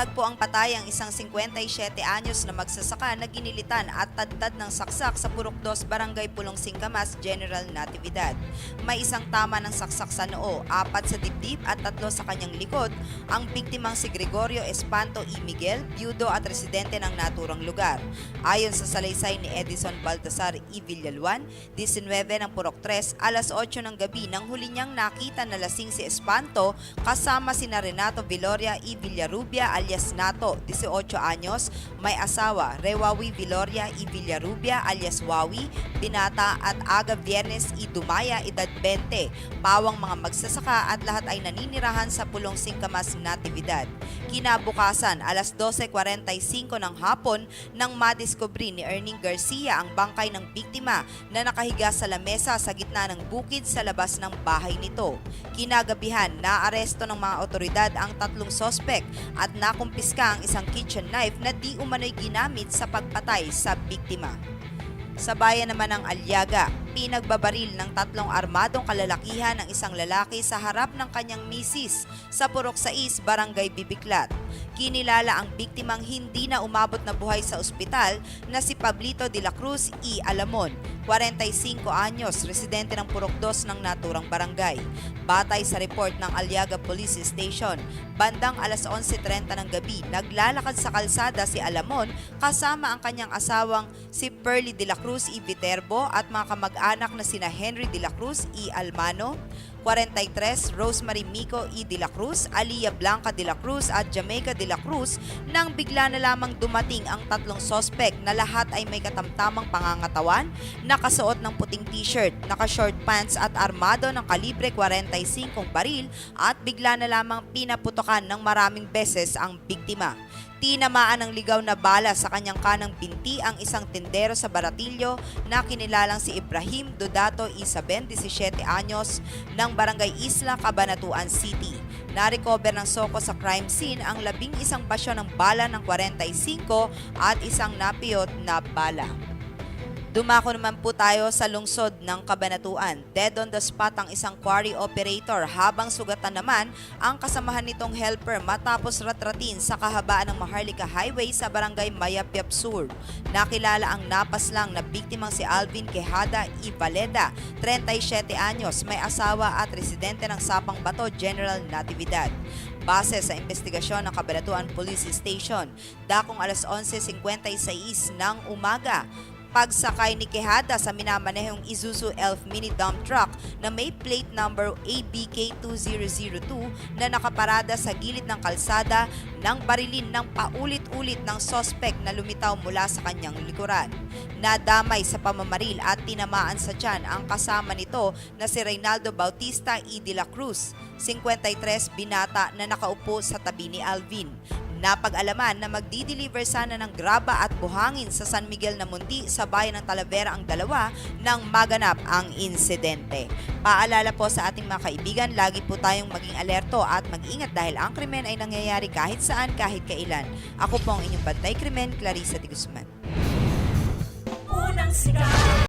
Natagpo ang patay ang isang 57 anyos na magsasaka na ginilitan at tadtad ng saksak sa Purok 2 Barangay Pulong Singkamas, General Natividad. May isang tama ng saksak sa noo, apat sa dibdib at tatlo sa kanyang likod. Ang biktimang si Gregorio Espanto E. Miguel, byudo at residente ng naturang lugar. Ayon sa salaysay ni Edison Baltasar E. Villaluan, 19 ng Purok 3, alas 8 ng gabi nang huli niyang nakita na lasing si Espanto kasama sina Renato Viloria E. Villarubia alias Nato, 18 anyos, may asawa, Rewawi Viloria E. Villarubia alias Wawi, binata at Aga Viernes E. Dumaya, edad 20, pawang mga magsasaka at lahat ay naninirahan sa Pulong Singkamas Natividad. Kinabukasan, alas 12.45 ng hapon nang madiskobri ni Erning Garcia ang bangkay ng biktima na nakahiga sa lamesa sa gitna ng bukid sa labas ng bahay nito. Kinagabihan, naaresto ng mga otoridad ang tatlong sospek at nakumpiska ang isang kitchen knife na di umano'y ginamit sa pagpatay sa biktima. Sa bayan naman ng Alyaga, pinagbabaril ng tatlong armadong kalalakihan ng isang lalaki sa harap ng kanyang misis sa Purok 6, Barangay Bibiklat. Kinilala ang biktimang hindi na umabot na buhay sa ospital na si Pablito de la Cruz E. Alamon, 45 anyos, residente ng Purok 2 ng naturang barangay. Batay sa report ng Aliaga Police Station, bandang alas 11.30 ng gabi, naglalakad sa kalsada si Alamon kasama ang kanyang asawang si Pearly de la Cruz E. Viterbo at mga kamag-anak na sina Henry de la Cruz E. Almano, 43, Rosemary Mico E. de la Cruz, Alia Blanca de la Cruz at Jamaica de la Cruz nang bigla na lamang dumating ang tatlong sospek na lahat ay may katamtamang pangangatawan, nakasuot ng puting t-shirt, naka-short pants at armado ng kalibre 45 baril at bigla na lamang pinaputokan ng maraming beses ang biktima. Tinamaan ng ligaw na bala sa kanyang kanang binti ang isang tendero sa Baratillo na kinilalang si Ibrahim Dodato Isaben, 17 anyos, ng Barangay Isla, Cabanatuan City. Narecover ng Soko sa crime scene ang labing isang basyo ng bala ng 45 at isang napiyot na bala. Dumako naman po tayo sa lungsod ng Kabanatuan. Dead on the spot ang isang quarry operator habang sugatan naman ang kasamahan nitong helper matapos ratratin sa kahabaan ng Maharlika Highway sa barangay Mayapyap Sur. Nakilala ang napaslang na biktimang si Alvin Quejada I. Valeda, 37 anyos, may asawa at residente ng Sapang Bato, General Natividad. Base sa investigasyon ng Kabanatuan Police Station, dakong alas 11.56 ng umaga, pagsakay ni Quejada sa minamanehong Isuzu Elf mini dump truck na may plate number ABK2002 na nakaparada sa gilid ng kalsada nang barilin ng paulit-ulit ng sospek na lumitaw mula sa kanyang likuran. Nadamay sa pamamaril at tinamaan sa tiyan ang kasama nito na si Reynaldo Bautista E. de la Cruz, 53 binata na nakaupo sa tabi ni Alvin. Napag-alaman na magdi-deliver sana ng graba at buhangin sa San Miguel na Mundi sa bayan ng Talavera ang dalawa nang maganap ang insidente. Paalala po sa ating mga kaibigan, lagi po tayong maging alerto at mag-ingat dahil ang krimen ay nangyayari kahit saan, kahit kailan. Ako po ang inyong bantay krimen, Clarissa de Guzman. Unang sigaw